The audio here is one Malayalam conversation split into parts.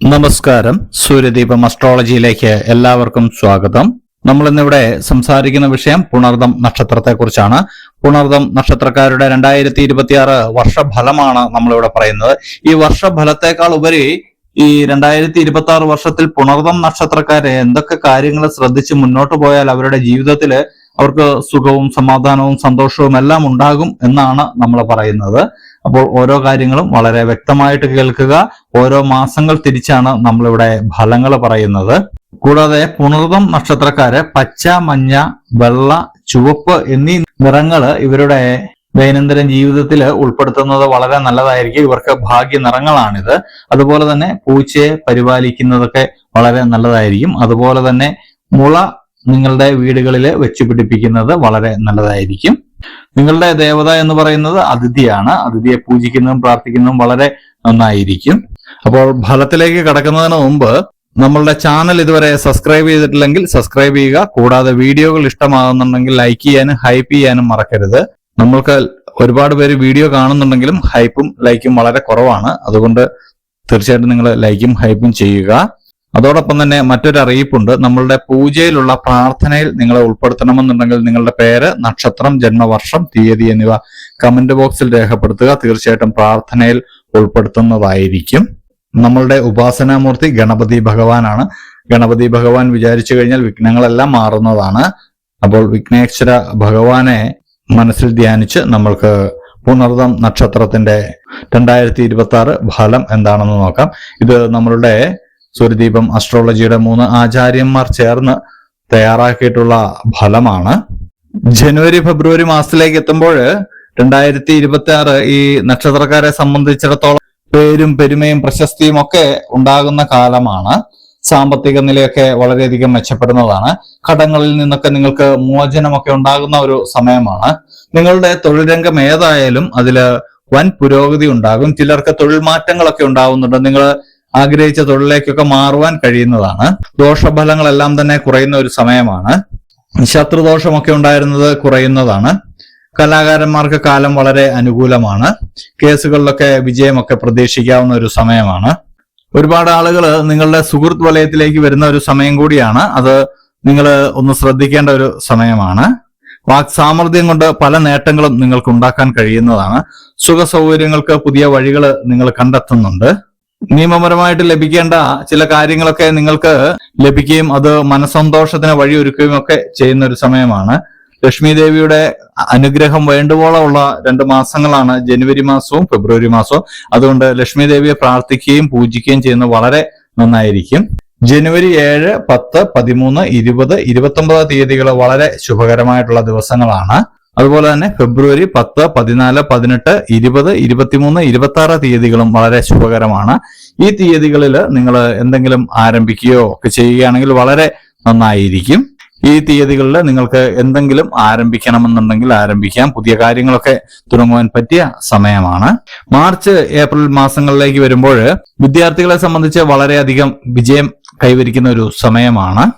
നമസ്കാരം. സൂര്യദീപം അസ്ട്രോളജിയിലേക്ക് എല്ലാവർക്കും സ്വാഗതം. നമ്മൾ ഇന്നിവിടെ സംസാരിക്കുന്ന വിഷയം പുണർദം നക്ഷത്രത്തെക്കുറിച്ചാണ്. പുണർദം നക്ഷത്രക്കാരുടെ രണ്ടായിരത്തി ഇരുപത്തിയാറ് വർഷഫലമാണ് നമ്മളിവിടെ പറയുന്നത്. ഈ വർഷഫലത്തെക്കാൾ ഉപരി ഈ രണ്ടായിരത്തി ഇരുപത്തി ആറ് വർഷത്തിൽ പുണർദം നക്ഷത്രക്കാരെ എന്തൊക്കെ കാര്യങ്ങൾ ശ്രദ്ധിച്ച് മുന്നോട്ട് പോയാൽ അവരുടെ ജീവിതത്തിൽ അവർക്ക് സുഖവും സമാധാനവും സന്തോഷവും എല്ലാം ഉണ്ടാകും എന്നാണ് നമ്മൾ പറയുന്നത്. അപ്പോൾ ഓരോ കാര്യങ്ങളും വളരെ വ്യക്തമായിട്ട് കേൾക്കുക. ഓരോ മാസങ്ങൾ തിരിച്ചാണ് നമ്മളിവിടെ ഫലങ്ങൾ പറയുന്നത്. കൂടാതെ പുണർതം നക്ഷത്രക്കാര് പച്ച മഞ്ഞ വെള്ള ചുവപ്പ് എന്നീ നിറങ്ങൾ ഇവരുടെ ദൈനംദിന ജീവിതത്തിൽ ഉൾപ്പെടുത്തുന്നത് വളരെ നല്ലതായിരിക്കും. ഇവർക്ക് ഭാഗ്യ നിറങ്ങളാണിത്. അതുപോലെ തന്നെ പൂച്ചയെ പരിപാലിക്കുന്നതൊക്കെ വളരെ നല്ലതായിരിക്കും. അതുപോലെ തന്നെ മുള നിങ്ങളുടെ വീടുകളിൽ വെച്ചുപിടിപ്പിക്കുന്നത് വളരെ നല്ലതായിരിക്കും. നിങ്ങളുടെ ദേവത എന്ന് പറയുന്നത് അതിഥിയാണ്. അതിഥിയെ പൂജിക്കുന്നതും പ്രാർത്ഥിക്കുന്നതും വളരെ നന്നായിരിക്കും. അപ്പോൾ ഫലത്തിലേക്ക് കടക്കുന്നതിന് മുമ്പ് നമ്മളുടെ ചാനൽ ഇതുവരെ സബ്സ്ക്രൈബ് ചെയ്തിട്ടില്ലെങ്കിൽ സബ്സ്ക്രൈബ് ചെയ്യുക. കൂടാതെ വീഡിയോകൾ ഇഷ്ടമാകുന്നുണ്ടെങ്കിൽ ലൈക്ക് ചെയ്യാനും ഹൈപ്പ് ചെയ്യാനും മറക്കരുത്. നമ്മൾക്ക് ഒരുപാട് പേര് വീഡിയോ കാണുന്നുണ്ടെങ്കിലും ഹൈപ്പും ലൈക്കും വളരെ കുറവാണ്. അതുകൊണ്ട് തീർച്ചയായിട്ടും നിങ്ങൾ ലൈക്കും ഹൈപ്പും ചെയ്യുക. അതോടൊപ്പം തന്നെ മറ്റൊരു അറിയിപ്പുണ്ട്. നമ്മളുടെ പൂജയിലുള്ള പ്രാർത്ഥനയിൽ നിങ്ങളെ ഉൾപ്പെടുത്തണമെന്നുണ്ടെങ്കിൽ നിങ്ങളുടെ പേര് നക്ഷത്രം ജന്മവർഷം തീയതി എന്നിവ കമന്റ് ബോക്സിൽ രേഖപ്പെടുത്തുക. തീർച്ചയായിട്ടും പ്രാർത്ഥനയിൽ ഉൾപ്പെടുത്തുന്നതായിരിക്കും. നമ്മളുടെ ഉപാസനാമൂർത്തി ഗണപതി ഭഗവാനാണ്. ഗണപതി ഭഗവാൻ വിചാരിച്ചു കഴിഞ്ഞാൽ വിഘ്നങ്ങളെല്ലാം മാറുന്നതാണ്. അപ്പോൾ വിഘ്നേശ്വര ഭഗവാനെ മനസ്സിൽ ധ്യാനിച്ച് നമ്മൾക്ക് പുണർദം നക്ഷത്രത്തിന്റെ രണ്ടായിരത്തി ഇരുപത്തി ആറ് ഫലം എന്താണെന്ന് നോക്കാം. ഇത് നമ്മളുടെ സൂര്യദീപം അസ്ട്രോളജിയുടെ മൂന്ന് ആചാര്യന്മാർ ചേർന്ന് തയ്യാറാക്കിയിട്ടുള്ള ഫലമാണ്. ജനുവരി ഫെബ്രുവരി മാസത്തിലേക്ക് എത്തുമ്പോൾ രണ്ടായിരത്തി ഇരുപത്തി ആറ് ഈ നക്ഷത്രക്കാരെ സംബന്ധിച്ചിടത്തോളം പേരും പെരുമയും പ്രശസ്തിയും ഒക്കെ ഉണ്ടാകുന്ന കാലമാണ്. സാമ്പത്തിക നിലയൊക്കെ വളരെയധികം മെച്ചപ്പെടുന്നതാണ്. കടങ്ങളിൽ നിന്നൊക്കെ നിങ്ങൾക്ക് മോചനമൊക്കെ ഉണ്ടാകുന്ന ഒരു സമയമാണ്. നിങ്ങളുടെ തൊഴിൽ രംഗം ഏതായാലും അതിൽ വൻ പുരോഗതി ഉണ്ടാകും. ചിലർക്ക് തൊഴിൽ മാറ്റങ്ങളൊക്കെ ഉണ്ടാവുന്നുണ്ട് നിങ്ങൾ ആഗ്രഹിച്ച തൊഴിലേക്കൊക്കെ മാറുവാൻ കഴിയുന്നതാണ്. ദോഷഫലങ്ങളെല്ലാം തന്നെ കുറയുന്ന ഒരു സമയമാണ്. ശത്രുദോഷമൊക്കെ ഉണ്ടായിരുന്നത് കുറയുന്നതാണ്. കലാകാരന്മാർക്ക് കാലം വളരെ അനുകൂലമാണ്. കേസുകളിലൊക്കെ വിജയമൊക്കെ പ്രതീക്ഷിക്കാവുന്ന ഒരു സമയമാണ്. ഒരുപാട് ആളുകൾ നിങ്ങളുടെ സുഹൃത്ത് വലയത്തിലേക്ക് വരുന്ന ഒരു സമയം കൂടിയാണ്. അത് നിങ്ങൾ ഒന്ന് ശ്രദ്ധിക്കേണ്ട ഒരു സമയമാണ്. വാക് സാമർഥ്യം കൊണ്ട് പല നേട്ടങ്ങളും നിങ്ങൾക്ക് ഉണ്ടാക്കാൻ കഴിയുന്നതാണ്. സുഖ സൗകര്യങ്ങൾക്ക് പുതിയ വഴികൾ നിങ്ങൾ കണ്ടെത്തുന്നുണ്ട്. നിയമപരമായിട്ട് ലഭിക്കേണ്ട ചില കാര്യങ്ങളൊക്കെ നിങ്ങൾക്ക് ലഭിക്കുകയും അത് മനസന്തോഷത്തിന് വഴിയൊരുക്കുകയും ഒക്കെ ചെയ്യുന്ന ഒരു സമയമാണ്. ലക്ഷ്മി ദേവിയുടെ അനുഗ്രഹം വേണ്ടുവോളമുള്ള രണ്ട് മാസങ്ങളാണ്. ജനുവരി മാസവും ഫെബ്രുവരി മാസവും. അതുകൊണ്ട് ലക്ഷ്മി ദേവിയെ പ്രാർത്ഥിക്കുകയും പൂജിക്കുകയും ചെയ്യുന്നത് വളരെ നന്നായിരിക്കും. ജനുവരി ഏഴ് പത്ത് പതിമൂന്ന് ഇരുപത് ഇരുപത്തൊമ്പത് തീയതികൾ വളരെ ശുഭകരമായിട്ടുള്ള ദിവസങ്ങളാണ്. അതുപോലെ തന്നെ ഫെബ്രുവരി പത്ത് പതിനാല് പതിനെട്ട് ഇരുപത് ഇരുപത്തിമൂന്ന് ഇരുപത്തി ആറ് തീയതികളും വളരെ ശുഭകരമാണ്. ഈ തീയതികളിൽ നിങ്ങൾ എന്തെങ്കിലും ആരംഭിക്കുകയോ ഒക്കെ ചെയ്യുകയാണെങ്കിൽ വളരെ നന്നായിരിക്കും. ഈ തീയതികളിൽ നിങ്ങൾക്ക് എന്തെങ്കിലും ആരംഭിക്കണമെന്നുണ്ടെങ്കിൽ ആരംഭിക്കാം. പുതിയ കാര്യങ്ങളൊക്കെ തുടങ്ങുവാൻ പറ്റിയ സമയമാണ്. മാർച്ച് ഏപ്രിൽ മാസങ്ങളിലേക്ക് വരുമ്പോൾ വിദ്യാർത്ഥികളെ സംബന്ധിച്ച് വളരെയധികം വിജയം കൈവരിക്കുന്ന ഒരു സമയമാണ്.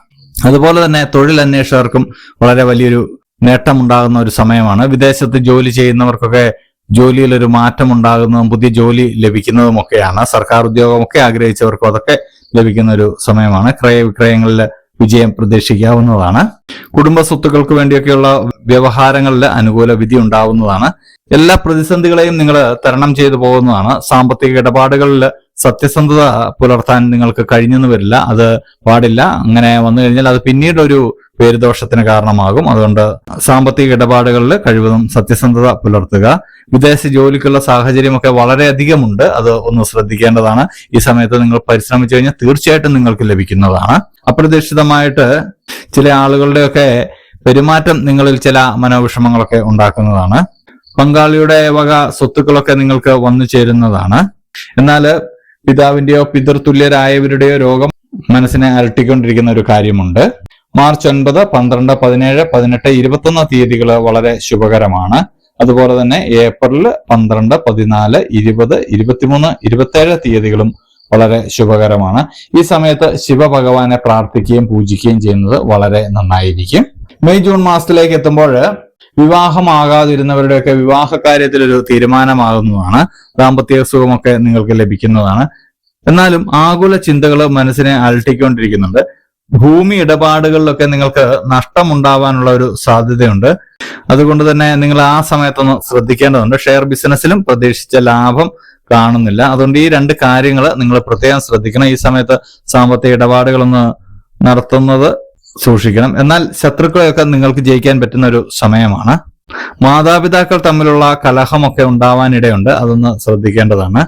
അതുപോലെ തന്നെ തൊഴിൽ അന്വേഷകർക്കും വളരെ വലിയൊരു നേട്ടമുണ്ടാകുന്ന ഒരു സമയമാണ്. വിദേശത്ത് ജോലി ചെയ്യുന്നവർക്കൊക്കെ ജോലിയിൽ ഒരു മാറ്റം ഉണ്ടാകുന്നതും പുതിയ ജോലി ലഭിക്കുന്നതുമൊക്കെയാണ്. സർക്കാർ ഉദ്യോഗമൊക്കെ ആഗ്രഹിച്ചവർക്കും അതൊക്കെ ലഭിക്കുന്ന ഒരു സമയമാണ് ക്രയവിക്രയങ്ങളിൽ വിജയം പ്രതീക്ഷിക്കാവുന്നതാണ്. കുടുംബ സ്വത്തുക്കൾക്ക് വേണ്ടിയൊക്കെയുള്ള വ്യവഹാരങ്ങളിൽ അനുകൂല വിധി ഉണ്ടാവുന്നതാണ്. എല്ലാ പ്രതിസന്ധികളെയും നിങ്ങൾ തരണം ചെയ്തു പോകുന്നതാണ്. സാമ്പത്തിക ഇടപാടുകളിൽ സത്യസന്ധത പുലർത്താൻ നിങ്ങൾക്ക് കഴിഞ്ഞെന്ന് വരില്ല. അത് പാടില്ല. അങ്ങനെ വന്നു കഴിഞ്ഞാൽ അത് പിന്നീട് ഒരു പേരുദോഷത്തിന് കാരണമാകും. അതുകൊണ്ട് സാമ്പത്തിക ഇടപാടുകളിൽ കഴിവതും സത്യസന്ധത പുലർത്തുക. വിദേശ ജോലിക്കുള്ള സാഹചര്യമൊക്കെ വളരെയധികമുണ്ട്. അത് ഒന്ന് ശ്രദ്ധിക്കേണ്ടതാണ്. ഈ സമയത്ത് നിങ്ങൾ പരിശ്രമിച്ചു കഴിഞ്ഞാൽ തീർച്ചയായിട്ടും നിങ്ങൾക്ക് ലഭിക്കുന്നതാണ്. അപ്രതീക്ഷിതമായിട്ട് ചില ആളുകളുടെയൊക്കെ പെരുമാറ്റം നിങ്ങളിൽ ചില മനോവിഷമങ്ങളൊക്കെ ഉണ്ടാക്കുന്നതാണ്. പങ്കാളിയുടെ വക സ്വത്തുക്കളൊക്കെ നിങ്ങൾക്ക് വന്നു ചേരുന്നതാണ്. എന്നാൽ പിതാവിന്റെയോ പിതൃതുല്യരായവരുടെയോ രോഗം മനസ്സിനെ അലട്ടിക്കൊണ്ടിരിക്കുന്ന ഒരു കാര്യമുണ്ട്. മാർച്ച് ഒൻപത് പന്ത്രണ്ട് പതിനേഴ് പതിനെട്ട് ഇരുപത്തൊന്ന് തീയതികൾ വളരെ ശുഭകരമാണ്. അതുപോലെ തന്നെ ഏപ്രിൽ പന്ത്രണ്ട് പതിനാല് ഇരുപത് ഇരുപത്തിമൂന്ന് ഇരുപത്തേഴ് തീയതികളും വളരെ ശുഭകരമാണ്. ഈ സമയത്ത് ശിവഭഗവാനെ പ്രാർത്ഥിക്കുകയും പൂജിക്കുകയും ചെയ്യുന്നത് വളരെ നന്നായിരിക്കും. മെയ് ജൂൺ മാസത്തിലേക്ക് എത്തുമ്പോൾ വിവാഹമാകാതിരുന്നവരുടെയൊക്കെ വിവാഹ കാര്യത്തിൽ ഒരു തീരുമാനമാകുന്നതാണ്. ദാമ്പത്യ സുഖമൊക്കെ നിങ്ങൾക്ക് ലഭിക്കുന്നതാണ്. എന്നാലും ആകുല ചിന്തകൾ മനസ്സിനെ അലട്ടിക്കൊണ്ടിരിക്കുന്നുണ്ട്. ഭൂമി ഇടപാടുകളിലൊക്കെ നിങ്ങൾക്ക് നഷ്ടമുണ്ടാവാനുള്ള ഒരു സാധ്യതയുണ്ട്. അതുകൊണ്ട് തന്നെ നിങ്ങൾ ആ സമയത്തൊന്ന് ശ്രദ്ധിക്കേണ്ടതുണ്ട്. ഷെയർ ബിസിനസ്സിലും പ്രതീക്ഷിച്ച ലാഭം കാണുന്നില്ല. അതുകൊണ്ട് ഈ രണ്ട് കാര്യങ്ങൾ നിങ്ങൾ പ്രത്യേകം ശ്രദ്ധിക്കണം. ഈ സമയത്ത് സാമ്പത്തിക ഇടപാടുകളൊന്ന് നടത്തുന്നത് സൂക്ഷിക്കണം. എന്നാൽ ശത്രുക്കളെയൊക്കെ നിങ്ങൾക്ക് ജയിക്കാൻ പറ്റുന്ന ഒരു സമയമാണ്. മാതാപിതാക്കൾ തമ്മിലുള്ള കലഹമൊക്കെ ഉണ്ടാവാനിടയുണ്ട്. അതൊന്ന് ശ്രദ്ധിക്കേണ്ടതാണ്.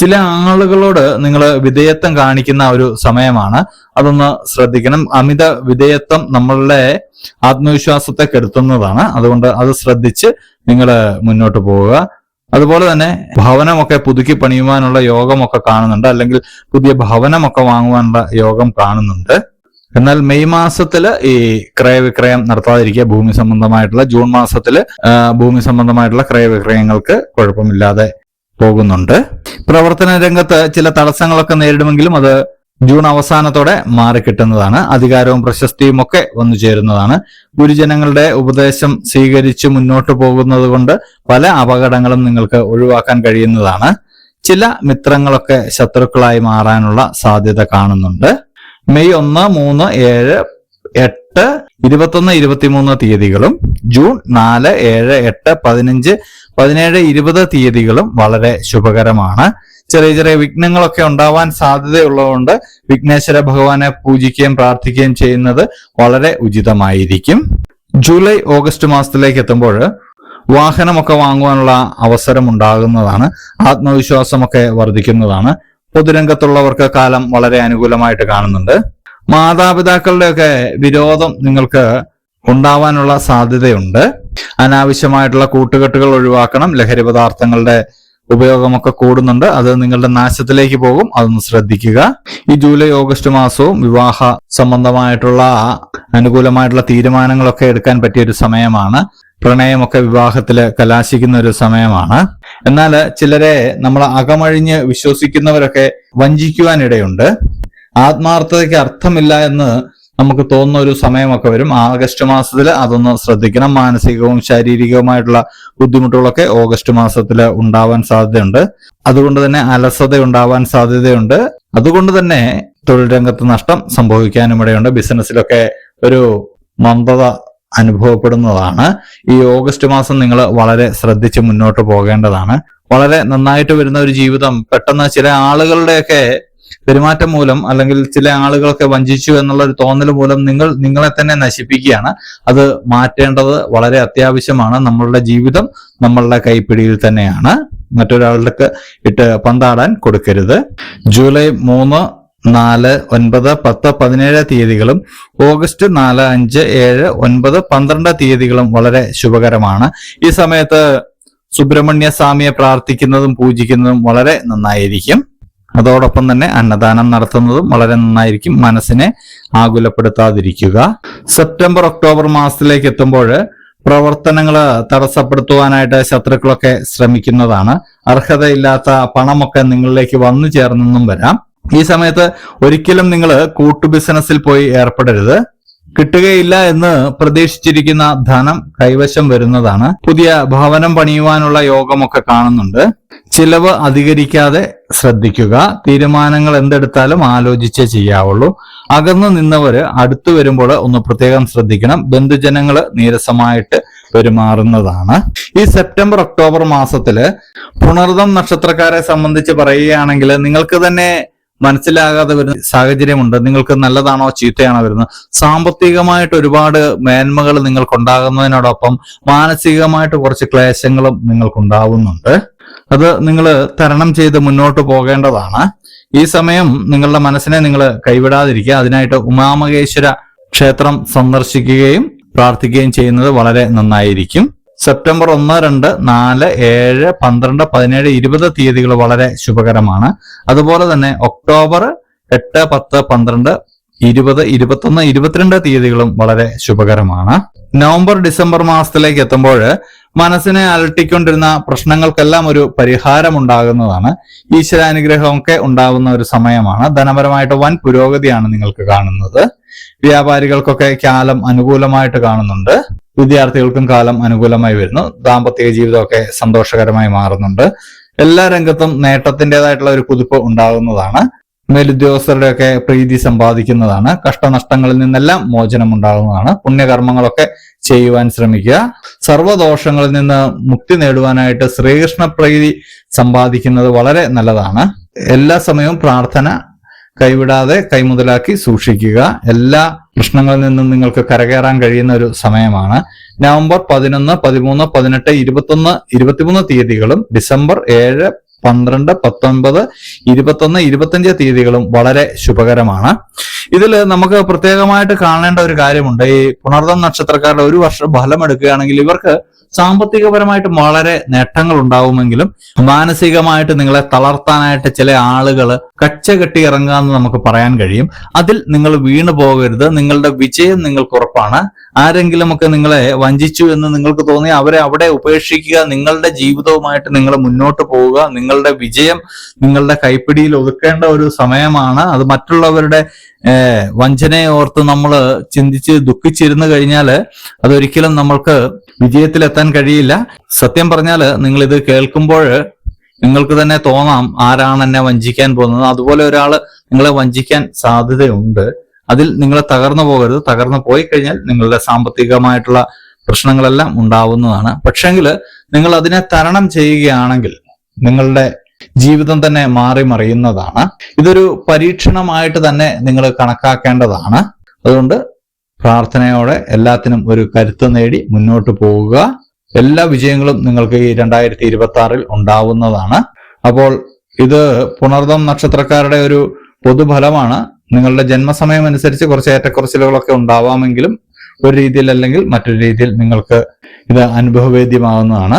ചില ആളുകളോട് നിങ്ങൾ വിധേയത്വം കാണിക്കുന്ന ഒരു സമയമാണ്. അതൊന്ന് ശ്രദ്ധിക്കണം. അമിത വിധേയത്വം നമ്മളുടെ ആത്മവിശ്വാസത്തെ കെടുത്തുന്നതാണ്. അതുകൊണ്ട് അത് ശ്രദ്ധിച്ച് നിങ്ങൾ മുന്നോട്ട് പോവുക. അതുപോലെ തന്നെ ഭവനമൊക്കെ പുതുക്കി പണിയുവാനുള്ള യോഗമൊക്കെ കാണുന്നുണ്ട്. അല്ലെങ്കിൽ പുതിയ ഭവനമൊക്കെ വാങ്ങുവാനുള്ള യോഗം കാണുന്നുണ്ട്. എന്നാൽ മെയ് മാസത്തിൽ ഈ ക്രയവിക്രയം നടത്താതിരിക്കുക ഭൂമി സംബന്ധമായിട്ടുള്ള ജൂൺ മാസത്തിൽ ഭൂമി സംബന്ധമായിട്ടുള്ള ക്രയവിക്രയങ്ങൾക്ക് കുഴപ്പമില്ലാതെ പോകുന്നുണ്ട്. പ്രവർത്തന രംഗത്ത് ചില തടസ്സങ്ങളൊക്കെ നേരിടുമെങ്കിലും അത് ജൂൺ അവസാനത്തോടെ മാറിക്കിട്ടുന്നതാണ്. അധികാരവും പ്രശസ്തിയും ഒക്കെ വന്നു ചേരുന്നതാണ്. ഗുരുജനങ്ങളുടെ ഉപദേശം സ്വീകരിച്ച് മുന്നോട്ട് പോകുന്നത് കൊണ്ട് പല അപകടങ്ങളും നിങ്ങൾക്ക് ഒഴിവാക്കാൻ കഴിയുന്നതാണ്. ചില മിത്രങ്ങളൊക്കെ ശത്രുക്കളായി മാറാനുള്ള സാധ്യത കാണുന്നുണ്ട്. മെയ് ഒന്ന് മൂന്ന് ഏഴ് എട്ട് ഇരുപത്തൊന്ന് ഇരുപത്തിമൂന്ന് തീയതികളും ജൂൺ നാല് ഏഴ് എട്ട് പതിനഞ്ച് പതിനേഴ് ഇരുപത് തീയതികളും വളരെ ശുഭകരമാണ്. ചെറിയ ചെറിയ വിഘ്നങ്ങളൊക്കെ ഉണ്ടാവാൻ സാധ്യതയുള്ളതുകൊണ്ട് വിഘ്നേശ്വര ഭഗവാനെ പൂജിക്കുകയും പ്രാർത്ഥിക്കുകയും ചെയ്യുന്നത് വളരെ ഉചിതമായിരിക്കും. ജൂലൈ ഓഗസ്റ്റ് മാസത്തിലേക്ക് എത്തുമ്പോൾ വാഹനമൊക്കെ വാങ്ങുവാനുള്ള അവസരം ഉണ്ടാകുന്നതാണ് ആത്മവിശ്വാസമൊക്കെ വർദ്ധിക്കുന്നതാണ്. പൊതുരംഗത്തുള്ളവർക്ക് കാലം വളരെ അനുകൂലമായിട്ട് കാണുന്നുണ്ട്. മാതാപിതാക്കളുടെയൊക്കെ വിരോധം നിങ്ങൾക്ക് ഉണ്ടാവാനുള്ള സാധ്യതയുണ്ട്. അനാവശ്യമായിട്ടുള്ള കൂട്ടുകെട്ടുകൾ ഒഴിവാക്കണം. ലഹരി പദാർത്ഥങ്ങളുടെ ഉപയോഗമൊക്കെ കൂടുന്നുണ്ട്. അത് നിങ്ങളുടെ നാശത്തിലേക്ക് പോകും. അതൊന്ന് ശ്രദ്ധിക്കുക. ഈ ജൂലൈ ഓഗസ്റ്റ് മാസവും വിവാഹ സംബന്ധമായിട്ടുള്ള അനുകൂലമായിട്ടുള്ള തീരുമാനങ്ങളൊക്കെ എടുക്കാൻ പറ്റിയ ഒരു സമയമാണ്. പ്രണയമൊക്കെ വിവാഹത്തിൽ കലാശിക്കുന്ന ഒരു സമയമാണ്. എന്നാൽ ചിലരെ നമ്മൾ അകമഴിഞ്ഞ് വിശ്വസിക്കുന്നവരൊക്കെ വഞ്ചിക്കുവാനിടയുണ്ട്. ആത്മാർത്ഥതയ്ക്ക് അർത്ഥമില്ല എന്ന് നമുക്ക് തോന്നുന്ന ഒരു സമയമൊക്കെ വരും. ആഗസ്റ്റ് മാസത്തിൽ അതൊന്ന് ശ്രദ്ധിക്കണം. മാനസികവും ശാരീരികവുമായിട്ടുള്ള ബുദ്ധിമുട്ടുകളൊക്കെ ഓഗസ്റ്റ് മാസത്തിൽ ഉണ്ടാവാൻ സാധ്യതയുണ്ട്. അതുകൊണ്ട് തന്നെ അലസത ഉണ്ടാവാൻ സാധ്യതയുണ്ട്. അതുകൊണ്ട് തന്നെ തൊഴിൽ രംഗത്ത് നഷ്ടം സംഭവിക്കാനും ഇടയുണ്ട്. ബിസിനസ്സിലൊക്കെ ഒരു മന്ദത അനുഭവപ്പെടുന്നതാണ്. ഈ ഓഗസ്റ്റ് മാസം നിങ്ങൾ വളരെ ശ്രദ്ധിച്ച് മുന്നോട്ട് പോകേണ്ടതാണ്. വളരെ നന്നായിട്ട് വരുന്ന ഒരു ജീവിതം പെട്ടെന്ന് ചില ആളുകളുടെയൊക്കെ പെരുമാറ്റം മൂലം അല്ലെങ്കിൽ ചില ആളുകളൊക്കെ വഞ്ചിച്ചു എന്നുള്ള ഒരു തോന്നൽ മൂലം നിങ്ങൾ നിങ്ങളെ തന്നെ നശിപ്പിക്കുകയാണ്. അത് മാറ്റേണ്ടത് വളരെ അത്യാവശ്യമാണ്. നമ്മളുടെ ജീവിതം നമ്മളുടെ കൈപ്പിടിയിൽ തന്നെയാണ്. മറ്റൊരാളുടെ ഇട്ട് പന്താടാൻ കൊടുക്കരുത്. ജൂലൈ മൂന്ന് നാല് ഒൻപത് പത്ത് പതിനേഴ് തീയതികളും ഓഗസ്റ്റ് നാല് അഞ്ച് ഏഴ് ഒൻപത് പന്ത്രണ്ട് തീയതികളും വളരെ ശുഭകരമാണ്. ഈ സമയത്ത് സുബ്രഹ്മണ്യ സ്വാമിയെ പ്രാർത്ഥിക്കുന്നതും പൂജിക്കുന്നതും വളരെ നന്നായിരിക്കും. അതോടൊപ്പം തന്നെ അന്നദാനം നടത്തുന്നതും വളരെ നന്നായിരിക്കും. മനസ്സിനെ ആകുലപ്പെടുത്താതിരിക്കുക. സെപ്റ്റംബർ ഒക്ടോബർ മാസത്തിലേക്ക് എത്തുമ്പോൾ പ്രവർത്തനങ്ങൾ തടസ്സപ്പെടുത്തുവാനായിട്ട് ശത്രുക്കളൊക്കെ ശ്രമിക്കുന്നതാണ്. അർഹതയില്ലാത്ത പണമൊക്കെ നിങ്ങളിലേക്ക് വന്നു ചേർന്നെന്നും വരാം. ഈ സമയത്ത് ഒരിക്കലും നിങ്ങൾ കൂട്ടു ബിസിനസ്സിൽ പോയി ഏർപ്പെടരുത്. കിട്ടുകയില്ല എന്ന് പ്രതീക്ഷിച്ചിരിക്കുന്ന ധനം കൈവശം വരുന്നതാണ്. പുതിയ ഭവനം പണിയുവാനുള്ള യോഗമൊക്കെ കാണുന്നുണ്ട്. ചിലവ് അധികരിക്കാതെ ശ്രദ്ധിക്കുക. തീരുമാനങ്ങൾ എന്തെടുത്താലും ആലോചിച്ചേ ചെയ്യാവുള്ളൂ. അകന്നു നിന്നവര് അടുത്തു വരുമ്പോൾ ഒന്ന് പ്രത്യേകം ശ്രദ്ധിക്കണം. ബന്ധുജനങ്ങൾ നീരസമായിട്ട് പെരുമാറുന്നതാണ്. ഈ സെപ്റ്റംബർ ഒക്ടോബർ മാസത്തിൽ പുണർദം നക്ഷത്രക്കാരെ സംബന്ധിച്ച് പറയുകയാണെങ്കിൽ നിങ്ങൾക്ക് തന്നെ മനസ്സിലാകാതെ വരുന്ന സാഹചര്യമുണ്ട്. നിങ്ങൾക്ക് നല്ലതാണോ ചീത്തയാണോ വരുന്നത്? സാമ്പത്തികമായിട്ട് ഒരുപാട് മേന്മകൾ നിങ്ങൾക്കുണ്ടാകുന്നതിനോടൊപ്പം മാനസികമായിട്ട് കുറച്ച് ക്ലേശങ്ങളും നിങ്ങൾക്കുണ്ടാവുന്നുണ്ട്. അത് നിങ്ങൾ തരണം ചെയ്ത് മുന്നോട്ട് പോകേണ്ടതാണ്. ഈ സമയം നിങ്ങളുടെ മനസ്സിനെ നിങ്ങൾ കൈവിടാതിരിക്കുക. അതിനായിട്ട് ഉമാമകേശ്വര ക്ഷേത്രം സന്ദർശിക്കുകയും പ്രാർത്ഥിക്കുകയും ചെയ്യുന്നത് വളരെ നന്നായിരിക്കും. സെപ്റ്റംബർ ഒന്ന് രണ്ട് നാല് ഏഴ് പന്ത്രണ്ട് പതിനേഴ് ഇരുപത് തീയതികൾ വളരെ ശുഭകരമാണ്. അതുപോലെ തന്നെ ഒക്ടോബർ എട്ട് പത്ത് പന്ത്രണ്ട് ഇരുപത് ഇരുപത്തൊന്ന് ഇരുപത്തിരണ്ട് തീയതികളും വളരെ ശുഭകരമാണ്. നവംബർ ഡിസംബർ മാസത്തിലേക്ക് എത്തുമ്പോൾ മനസ്സിനെ അലട്ടിക്കൊണ്ടിരുന്ന പ്രശ്നങ്ങൾക്കെല്ലാം ഒരു പരിഹാരം ഉണ്ടാകുന്നതാണ് ഈശ്വരാനുഗ്രഹമൊക്കെ ഉണ്ടാകുന്ന ഒരു സമയമാണ്. ധനപരമായിട്ട് വൻ പുരോഗതിയാണ് നിങ്ങൾക്ക് കാണുന്നത്. വ്യാപാരികൾക്കൊക്കെ കാലം അനുകൂലമായിട്ട് കാണുന്നുണ്ട്. വിദ്യാർത്ഥികൾക്കും കാലം അനുകൂലമായി വരുന്നു. ദാമ്പത്യ ജീവിതമൊക്കെ സന്തോഷകരമായി മാറുന്നുണ്ട്. എല്ലാ രംഗത്തും നേട്ടത്തിന്റെതായിട്ടുള്ള ഒരു കുതിപ്പ് ഉണ്ടാകുന്നതാണ്. മേലുദ്യോഗസ്ഥരുടെയൊക്കെ പ്രീതി സമ്പാദിക്കുന്നതാണ്. കഷ്ടനഷ്ടങ്ങളിൽ നിന്നെല്ലാം മോചനം ഉണ്ടാകുന്നതാണ്. പുണ്യകർമ്മങ്ങളൊക്കെ ചെയ്യുവാൻ ശ്രമിക്കുക. സർവദോഷങ്ങളിൽ നിന്ന് മുക്തി നേടുവാനായിട്ട് ശ്രീകൃഷ്ണ പ്രീതി സമ്പാദിക്കുന്നത് വളരെ നല്ലതാണ്. എല്ലാ സമയവും പ്രാർത്ഥന കൈവിടാതെ കൈമുതലാക്കി സൂക്ഷിക്കുക. എല്ലാ പ്രശ്നങ്ങളിൽ നിന്നും നിങ്ങൾക്ക് കരകയറാൻ കഴിയുന്ന ഒരു സമയമാണ്. നവംബർ പതിനൊന്ന് പതിമൂന്ന് പതിനെട്ട് ഇരുപത്തൊന്ന് ഇരുപത്തിമൂന്ന് തീയതികളും ഡിസംബർ ഏഴ് പന്ത്രണ്ട് പത്തൊൻപത് ഇരുപത്തൊന്ന് ഇരുപത്തഞ്ച് തീയതികളും വളരെ ശുഭകരമാണ്. ഇതിൽ നമുക്ക് പ്രത്യേകമായിട്ട് കാണേണ്ട ഒരു കാര്യമുണ്ട്. ഈ പുണർദം നക്ഷത്രക്കാരുടെ ഒരു വർഷം ഫലം എടുക്കുകയാണെങ്കിൽ ഇവർക്ക് സാമ്പത്തികപരമായിട്ട് വളരെ നേട്ടങ്ങൾ ഉണ്ടാവുമെങ്കിലും മാനസികമായിട്ട് നിങ്ങളെ തളർത്താനായിട്ട് ചില ആളുകൾ കച്ച കെട്ടി ഇറങ്ങാന്ന് നമുക്ക് പറയാൻ കഴിയും. അതിൽ നിങ്ങൾ വീണു പോകരുത്. നിങ്ങളുടെ വിജയം നിങ്ങൾക്ക് ഉറപ്പാണ്. ആരെങ്കിലുമൊക്കെ നിങ്ങളെ വഞ്ചിച്ചു എന്ന് നിങ്ങൾക്ക് തോന്നി അവരെ അവിടെ ഉപേക്ഷിക്കുക. നിങ്ങളുടെ ജീവിതവുമായിട്ട് നിങ്ങൾ മുന്നോട്ട് പോവുക. നിങ്ങളുടെ വിജയം നിങ്ങളുടെ കൈപ്പിടിയിൽ ഒതുക്കേണ്ട ഒരു സമയമാണ്. അത് മറ്റുള്ളവരുടെ വഞ്ചനയെ ഓർത്ത് നമ്മൾ ചിന്തിച്ച് ദുഃഖിച്ചിരുന്നു കഴിഞ്ഞാൽ അതൊരിക്കലും നമ്മൾക്ക് വിജയത്തിലെത്താൻ കഴിയില്ല. സത്യം പറഞ്ഞാൽ നിങ്ങൾ ഇത് കേൾക്കുമ്പോൾ നിങ്ങൾക്ക് തന്നെ തോന്നാം ആരാണ് എന്നെ വഞ്ചിക്കാൻ പോകുന്നത്. അതുപോലെ ഒരാൾ നിങ്ങളെ വഞ്ചിക്കാൻ സാധ്യതയുണ്ട്. അതിൽ നിങ്ങൾ തകർന്നു പോകരുത്. തകർന്നു പോയി കഴിഞ്ഞാൽ നിങ്ങളുടെ സാമ്പത്തികമായിട്ടുള്ള പ്രശ്നങ്ങളെല്ലാം ഉണ്ടാവുന്നതാണ്. പക്ഷെങ്കിൽ നിങ്ങൾ അതിനെ തരണം ചെയ്യുകയാണെങ്കിൽ നിങ്ങളുടെ ജീവിതം തന്നെ മാറി മറിയുന്നതാണ്. ഇതൊരു പരീക്ഷണമായിട്ട് തന്നെ നിങ്ങൾ കണക്കാക്കേണ്ടതാണ്. അതുകൊണ്ട് പ്രാർത്ഥനയോടെ എല്ലാത്തിനും ഒരു കരുത്ത് നേടി മുന്നോട്ട് പോവുക എല്ലാ വിജയങ്ങളും നിങ്ങൾക്ക് ഈ രണ്ടായിരത്തി ഇരുപത്തി ആറിൽ ഉണ്ടാവുന്നതാണ്. അപ്പോൾ ഇത് പുണർദം നക്ഷത്രക്കാരുടെ ഒരു പൊതുഫലമാണ്. നിങ്ങളുടെ ജന്മസമയം അനുസരിച്ച് കുറച്ച് ഏറ്റക്കുറച്ചിലുകളൊക്കെ ഉണ്ടാവാമെങ്കിലും ഒരു രീതിയിൽ അല്ലെങ്കിൽ മറ്റൊരു രീതിയിൽ നിങ്ങൾക്ക് ഇത് അനുഭവവേദ്യമാവുന്നതാണ്.